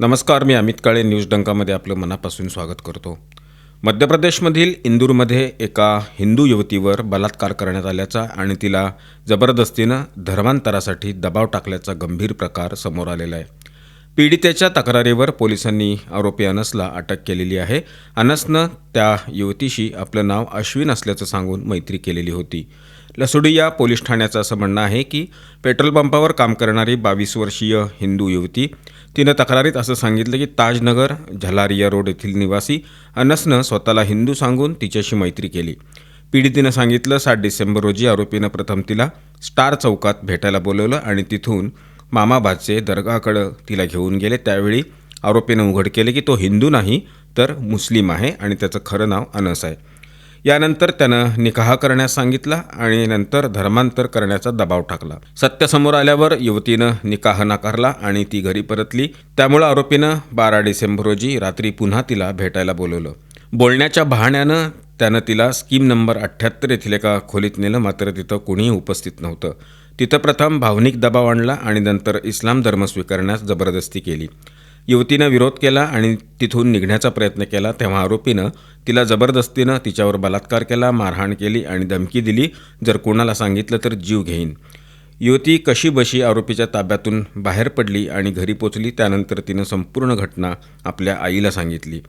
नमस्कार मी अमित काळे न्यूज डंकामध्ये आपलं मनापासून स्वागत करतो. मध्य प्रदेशमधील इंदूरमध्ये एका हिंदू युवतीवर बलात्कार करण्यात आल्याचा आणि तिला जबरदस्तीनं धर्मांतरासाठी दबाव टाकल्याचा गंभीर प्रकार समोर आलेला आहे. पीडितेच्या तक्रारीवर पोलिसांनी आरोपी अनसला अटक केलेली आहे. अनसनं त्या युवतीशी आपलं नाव अश्विन असल्याचं सांगून मैत्री केलेली होती. लसुडिया पोलीस ठाण्याचं असं म्हणणं आहे की पेट्रोल पंपावर काम करणारी बावीस वर्षीय हिंदू युवती तिनं तक्रारीत असं सांगितलं की ताजनगर झलारिया रोड येथील निवासी अनसनं स्वतःला हिंदू सांगून तिच्याशी मैत्री केली. पीडितीनं सांगितलं सात डिसेंबर रोजी आरोपीनं प्रथम तिला स्टार चौकात भेटायला बोलवलं आणि तिथून मामाबादचे दर्गाकडं तिला घेऊन गेले. त्यावेळी आरोपीनं उघड केले की तो हिंदू नाही तर मुस्लिम आहे आणि त्याचं खरं नाव अनस आहे. यानंतर त्यानं निकाह करण्यास सांगितला आणि नंतर धर्मांतर करण्याचा दबाव टाकला. सत्य समोर आल्यावर युवतीनं निकाह नाकारला आणि ती घरी परतली. त्यामुळं आरोपीनं बारा डिसेंबर रोजी रात्री पुन्हा तिला भेटायला बोलवलं. बोलण्याच्या बहाण्यानं त्यानं तिला स्कीम नंबर अठ्ठ्याहत्तर येथील एका खोलीत नेलं. मात्र तिथं कुणीही उपस्थित नव्हतं. तिथं प्रथम भावनिक दबाव आणला आणि नंतर इस्लाम धर्म स्वीकारण्यास जबरदस्ती केली. युवतीनं विरोध केला आणि तिथून निघण्याचा प्रयत्न केला तेव्हा आरोपीनं तिला जबरदस्तीनं तिच्यावर बलात्कार केला मारहाण केली आणि धमकी दिली. जर कोणाला सांगितलं तर जीव घेईन. युवती कशी बशी आरोपीच्या ताब्यातून बाहेर पडली आणि घरी पोचली त्यानंतर तिनं संपूर्ण घटना आपल्या आईला सांगितली.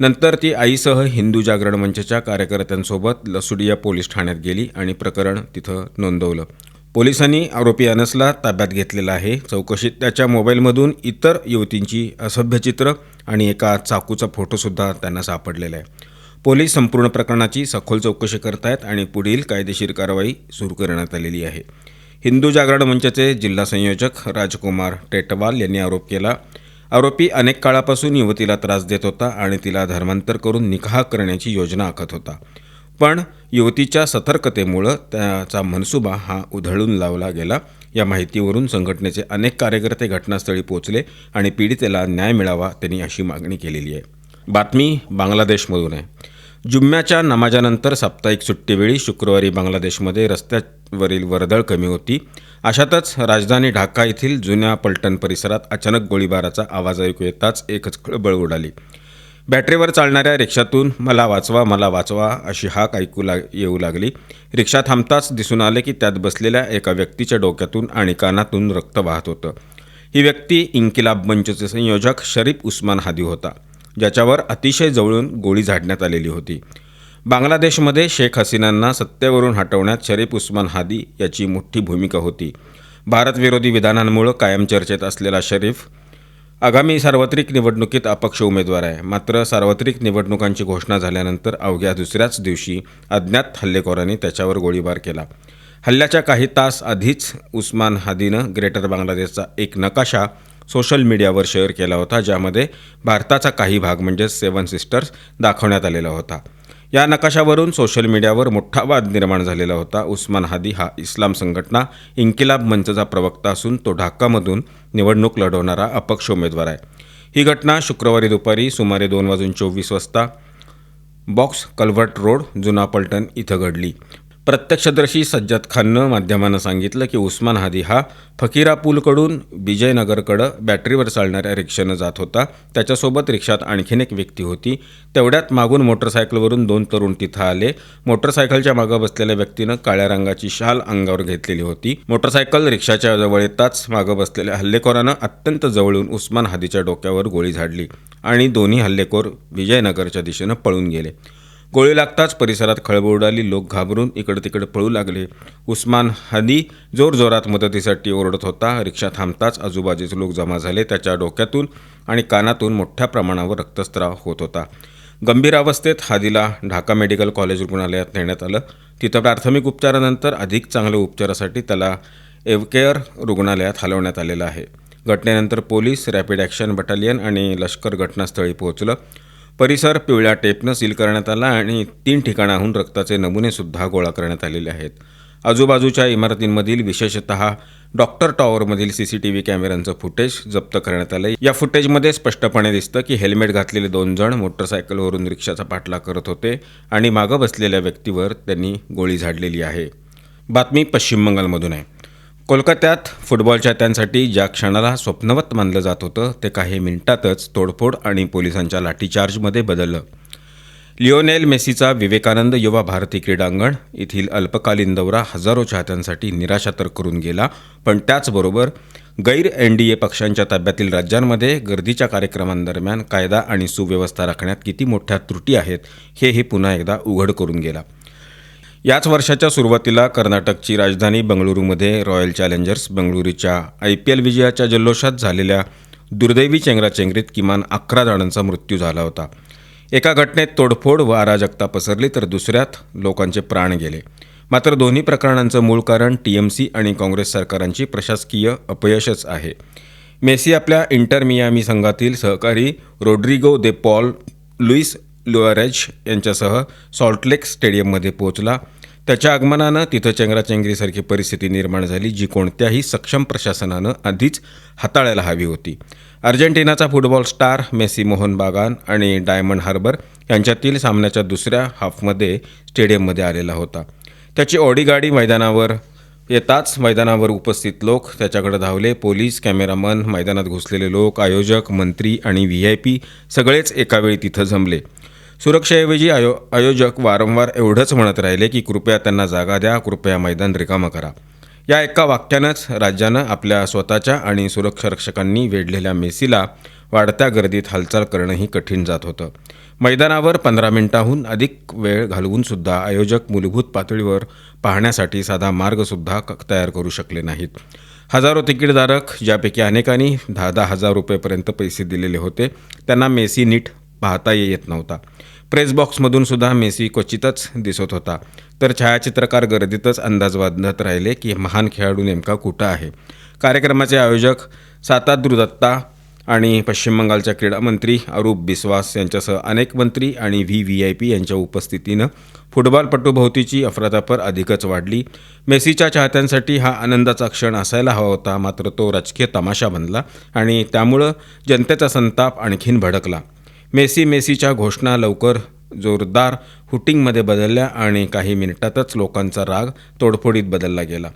नंतर ती आईसह हिंदू जागरण मंचच्या कार्यकर्त्यांसोबत लसुडिया पोलीस ठाण्यात गेली आणि प्रकरण तिथं नोंदवलं. पोलिसांनी आरोपी अनसला ताब्यात घेतलेला आहे. चौकशीत त्याच्या मोबाईलमधून इतर युवतींची असभ्य चित्र आणि एका चाकूचा फोटोसुद्धा त्यांना सापडलेला आहे. पोलीस संपूर्ण प्रकरणाची सखोल चौकशी करत आहेत आणि पुढील कायदेशीर कारवाई सुरू करण्यात आलेली आहे. हिंदू जागरण मंचाचे जिल्हा संयोजक राजकुमार टेटवाल यांनी आरोप केला आरोपी अनेक काळापासून युवतीला त्रास देत होता आणि तिला धर्मांतर करून निकाह करण्याची योजना आखत होता. पण युवतीच्या सतर्कतेमुळं त्याचा मनसुबा हा उधळून लावला गेला. या माहितीवरून संघटनेचे अनेक कार्यकर्ते घटनास्थळी पोहोचले आणि पीडितेला न्याय मिळावा त्यांनी अशी मागणी केलेली आहे. बातमी बांगलादेशमधून आहे. जुम्म्याच्या नमाजानंतर साप्ताहिक सुट्टीवेळी शुक्रवारी बांगलादेशमध्ये रस्त्यावरील वर्दळ कमी होती. अशातच राजधानी ढाका येथील जुन्या पलटण परिसरात अचानक गोळीबाराचा आवाज ऐकू येताच एकच खळबळ उडाली. बॅटरीवर चालणाऱ्या रिक्षातून मला वाचवा मला वाचवा अशी हाक ऐकू लाग येऊ लागली. रिक्षा थांबताच दिसून आले की त्यात बसलेल्या एका व्यक्तीच्या डोक्यातून आणि कानातून रक्त वाहत होतं. ही व्यक्ती इन्किलाब मंचचे संयोजक शरीफ उस्मान हादी होता ज्याच्यावर अतिशय जवळून गोळी झाडण्यात आलेली होती. बांगलादेशमध्ये शेख हसीनांना सत्तेवरून हटवण्यात शरीफ उस्मान हादी याची मोठी भूमिका होती. भारतविरोधी विधानांमुळं कायम चर्चेत असलेला शरीफ आगामी सार्वत्रिक निवडणुकीत अपक्ष उमेदवार आहे. मात्र सार्वत्रिक निवडणुकांची घोषणा झाल्यानंतर अवघ्या दुसऱ्याच दिवशी अज्ञात हल्लेखोरांनी त्याच्यावर गोळीबार केला. हल्ल्याच्या काही तास आधीच उस्मान हादीनं ग्रेटर बांगलादेशचा एक नकाशा सोशल मीडियावर शेअर केला होता ज्यामध्ये भारताचा काही भाग म्हणजेच सेवन सिस्टर्स दाखवण्यात आलेला होता. या नकाशावरून सोशल मीडियावर मोठा वाद निर्माण झालेला होता. उस्मान हादी हा इस्लाम संघटना इन्किलाब मंचचा प्रवक्ता असून तो ढाकामधून निवडणूक लढवणारा अपक्ष उमेदवार आहे. ही घटना शुक्रवारी दुपारी सुमारे दोन वाजून चोवीस वाजता बॉक्स कल्वर्ट रोड जुना पलटण इथं घडली. प्रत्यक्षदर्शी सज्जत खाननं माध्यमांना सांगितलं की उस्मान हादी हा फकीरा पूलकडून विजयनगरकडं बॅटरीवर चालणाऱ्या रिक्षानं जात होता. त्याच्यासोबत रिक्षात आणखीन एक व्यक्ती होती. तेवढ्यात मागून मोटरसायकलवरून दोन तरुण तिथं आले. मोटरसायकलच्या मागं बसलेल्या व्यक्तीनं काळ्या रंगाची शाल अंगावर घेतलेली होती. मोटरसायकल रिक्षाच्या जवळ येताच मागं बसलेल्या हल्लेखोरानं अत्यंत जवळून उस्मान हादीच्या डोक्यावर गोळी झाडली आणि दोन्ही हल्लेखोर विजयनगरच्या दिशेनं पळून गेले. गोळी लागताच परिसरात खळबळ उडाली. लोक घाबरून इकडे तिकडे पळू लागले. उस्मान हदी जोरजोरात मदतीसाठी ओरडत होता. रिक्षा थांबताच आजूबाजूचे लोक जमा झाले. त्याच्या डोक्यातून आणि कानातून मोठ्या प्रमाणावर रक्तस्त्राव होत होता. गंभीर अवस्थेत हादीला ढाका मेडिकल कॉलेज रुग्णालयात नेण्यात आलं. तिथं प्राथमिक उपचारानंतर अधिक चांगल्या उपचारासाठी त्याला एवकेअर रुग्णालयात हलवण्यात आलेलं आहे. घटनेनंतर पोलीस रॅपिड ॲक्शन बटालियन आणि लष्कर घटनास्थळी पोहोचलं. परिसर पिवळ्या टेपनं सील करण्यात आला आणि तीन ठिकाणाहून रक्ताचे नमुनेसुद्धा गोळा करण्यात आलेले आहेत. आजूबाजूच्या इमारतींमधील विशेषतः डॉक्टर टॉवरमधील सी सी टी व्ही कॅमेऱ्यांचं फुटेज जप्त करण्यात आलं या फुटेजमध्ये स्पष्टपणे दिसतं की हेल्मेट घातलेले दोन जण मोटरसायकलवरून रिक्षाचा पाठलाग करत होते आणि मागं बसलेल्या व्यक्तीवर त्यांनी गोळी झाडलेली आहे. बातमी पश्चिम बंगालमधून आहे. कोलकात्यात फुटबॉल चाहत्यांसाठी ज्या क्षणाला स्वप्नवत मानलं जात होतं ते काही मिनिटातच तोडफोड आणि पोलिसांच्या लाठीचार्जमध्ये बदललं. लिओनेल मेसीचा विवेकानंद युवा भारती क्रीडांगण येथील अल्पकालीन दौरा हजारो चाहत्यांसाठी निराशा तर करून गेला पण त्याचबरोबर गैर एन डी ए पक्षांच्या ताब्यातील राज्यांमध्ये गर्दीच्या कार्यक्रमांदरम्यान कायदा आणि सुव्यवस्था राखण्यात किती मोठ्या त्रुटी आहेत हेही पुन्हा एकदा उघड करून गेला. याच वर्षाच्या सुरुवातीला कर्नाटकची राजधानी बंगळुरूमध्ये रॉयल चॅलेंजर्स बंगळुरूच्या आय पी एल विजयाच्या जल्लोषात झालेल्या दुर्दैवी चेंगराचेंगरीत किमान अकरा जणांचा मृत्यू झाला होता. एका घटनेत तोडफोड व अराजकता पसरली तर दुसऱ्यात लोकांचे प्राण गेले. मात्र दोन्ही प्रकरणांचं मूळ कारण टी एम सी आणि काँग्रेस सरकारांची प्रशासकीय अपयशच आहे. मेसी आपल्या इंटर मियामी संघातील सहकारी Rodrigo de Paul Luis Suarez यांच्यासह सॉल्टलेक स्टेडियममध्ये पोहोचला. त्याच्या आगमनानं तिथं चेंगराचेंगरीसारखी परिस्थिती निर्माण झाली जी कोणत्याही सक्षम प्रशासनानं आधीच हाताळायला हवी होती. अर्जेंटिनाचा football star Messi Mohun Bagan आणि डायमंड हार्बर यांच्यातील सामन्याच्या दुसऱ्या हाफमध्ये स्टेडियममध्ये आलेला होता. त्याची ऑडी गाडी मैदानावर येताच मैदानावर उपस्थित लोक त्याच्याकडे धावले. पोलीस कॅमेरामन मैदानात घुसलेले लोक आयोजक मंत्री आणि व्ही आय पी सगळेच एकावेळी तिथं जमले. सुरक्षेऐवजी आयो आयोजक वारंवार एवढंच म्हणत राहिले की कृपया त्यांना जागा द्या कृपया मैदान रिकामं करा. या एका वाक्यानंच राज्यानं आपल्या स्वतःच्या आणि सुरक्षारक्षकांनी वेढलेल्या मेसीला वाढत्या गर्दीत हालचाल करणंही कठीण जात होतं. मैदानावर पंधरा मिनिटांहून अधिक वेळ घालवूनसुद्धा आयोजक मूलभूत पातळीवर पाहण्यासाठी साधा मार्गसुद्धा क- तयार करू शकले नाहीत. हजारो तिकीटधारक ज्यापैकी अनेकांनी दहा दहा हजार रुपयेपर्यंत पैसे दिलेले होते त्यांना मेसी नीट पाहता येत नव्हता. प्रेस बॉक्समधून सुद्धा मेसी क्वचितच दिसत होता. तर छायाचित्रकार गर्दीतच अंदाज बांधत राहिले की महान खेळाडू नेमका कुठं आहे? कार्यक्रमाचे आयोजक साताद्रू दत्ता आणि पश्चिम बंगालच्या क्रीडामंत्री अरूप बिस्वास यांच्यासह अनेक मंत्री आणि व्ही व्ही आय पी यांच्या उपस्थितीनं फुटबॉलपटूभोवतीची अफरातफर अधिकच वाढली. मेसीच्या चाहत्यांसाठी हा आनंदाचा क्षण असायला हवा होता मात्र तो राजकीय तमाशा बनला आणि त्यामुळं जनतेचा संताप आणखीन भडकला. मेसी मेसीच्या घोषणा लवकर जोरदार हुटिंगमध्ये बदलल्या आणि काही मिनिटातच लोकांचा राग तोडफोडीत बदलला गेला.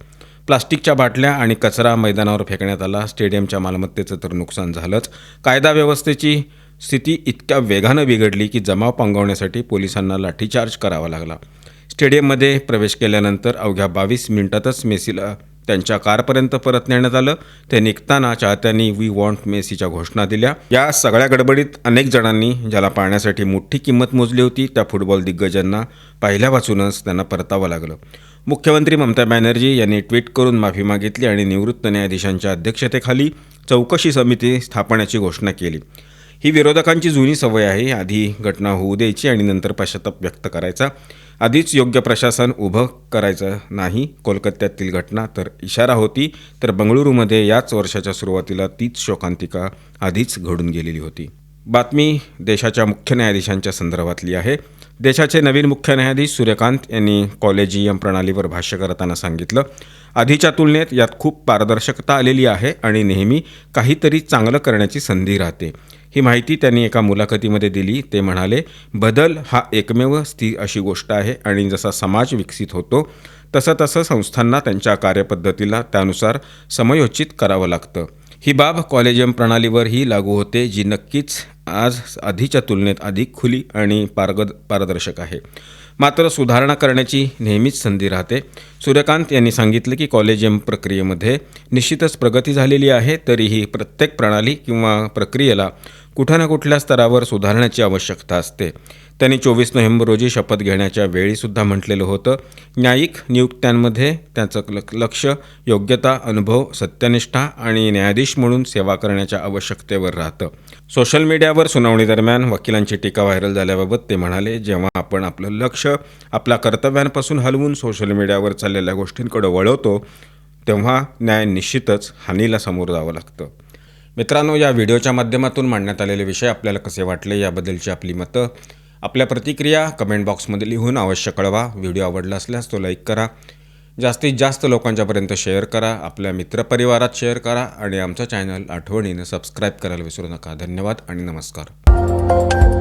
प्लास्टिकच्या बाटल्या आणि कचरा मैदानावर फेकण्यात आला. स्टेडियमच्या मालमत्तेचं तर नुकसान झालंच. कायदा व्यवस्थेची स्थिती इतक्या वेगानं बिघडली की जमाव पांगवण्यासाठी पोलिसांना लाठीचार्ज करावा लागला. स्टेडियममध्ये प्रवेश केल्यानंतर अवघ्या बावीस मिनिटातच मेसीला त्यांच्या कारपर्यंत परत नेण्यात आलं. ते निघताना चाहत्यांनी वी वॉन्ट मेसीच्या घोषणा दिल्या. या सगळ्या गडबडीत अनेक जणांनी ज्याला पाहण्यासाठी मोठी किंमत मोजली होती त्या फुटबॉल दिग्गजांना पहिल्यापासूनच त्यांना परतावं लागलं. मुख्यमंत्री ममता बॅनर्जी यांनी ट्विट करून माफी मागितली आणि निवृत्त न्यायाधीशांच्या अध्यक्षतेखाली चौकशी समिती स्थापण्याची घोषणा केली. ही विरोधकांची जुनी सवय आहे. आधी घटना होऊ द्यायची आणि नंतर पश्चाताप व्यक्त करायचा. आधीच योग्य प्रशासन उभं करायचं नाही कोलकात्यातील घटना तर इशारा होती तर बंगळुरूमध्ये याच वर्षाच्या सुरुवातीला तीच शोकांतिका आधीच घडून गेलेली होती. बातमी देशाच्या मुख्य न्यायाधीशांच्या संदर्भातली आहे. देशाचे नवीन मुख्य न्यायाधीश सूर्यकांत यांनी कॉलेजियम प्रणालीवर भाष्य करताना सांगितलं आधीच्या तुलनेत यात खूप पारदर्शकता आलेली आहे आणि नेहमी काहीतरी चांगलं करण्याची संधी राहते. ही माहिती त्यांनी एका मुलाखतीमध्ये दिली. ते म्हणाले बदल हा एकमेव स्थिर अशी गोष्ट आहे आणि जसा समाज विकसित होतो तसं तसं संस्थांना त्यांच्या कार्यपद्धतीला त्यानुसार समयोचित करावं लागतं. ही बाब कॉलेजियम प्रणालीवरही लागू होते जी नक्कीच आज आधीच्या तुलनेत अधिक खुली आणि पारग पारदर्शक आहे. मात्र सुधारणा करण्याची नेहमीच संधी राहते. सूर्यकांत यांनी सांगितलं की कॉलेजियम प्रक्रियेमध्ये निश्चितच प्रगती झालेली आहे तरीही प्रत्येक प्रणाली किंवा प्रक्रियेला कुठं ना कुठल्या स्तरावर सुधारण्याची आवश्यकता असते. त्यांनी चोवीस नोव्हेंबर रोजी शपथ घेण्याच्या वेळीसुद्धा म्हटलेलं होतं न्यायिक नियुक्त्यांमध्ये त्याचं लक्ष योग्यता अनुभव सत्यनिष्ठा आणि न्यायाधीश म्हणून सेवा करण्याच्या आवश्यकतेवर राहतं. सोशल मीडियावर सुनावणीदरम्यान वकिलांची टीका व्हायरल झाल्याबाबत ते म्हणाले जेव्हा आपण आपलं लक्ष आपल्या कर्तव्यांपासून हलवून सोशल मीडियावर चाललेल्या गोष्टींकडे वळवतो तेव्हा न्याय निश्चितच हानीला समोर जावं लागतं. मित्रांनो या व्हिडिओच्या माध्यमातून मांडण्यात आलेले विषय आपल्याला कसे वाटले याबद्दलची आपली मतं आपल्या प्रतिक्रिया कमेंट बॉक्समध्ये लिहून अवश्य कळवा. व्हिडिओ आवडला असल्यास तो लाईक करा. जास्तीत जास्त लोकांच्यापर्यंत शेअर करा आपल्या मित्रपरिवारात शेअर करा आणि आमचं चॅनल आठवणीनं सबस्क्राईब करायला विसरू नका. धन्यवाद आणि नमस्कार.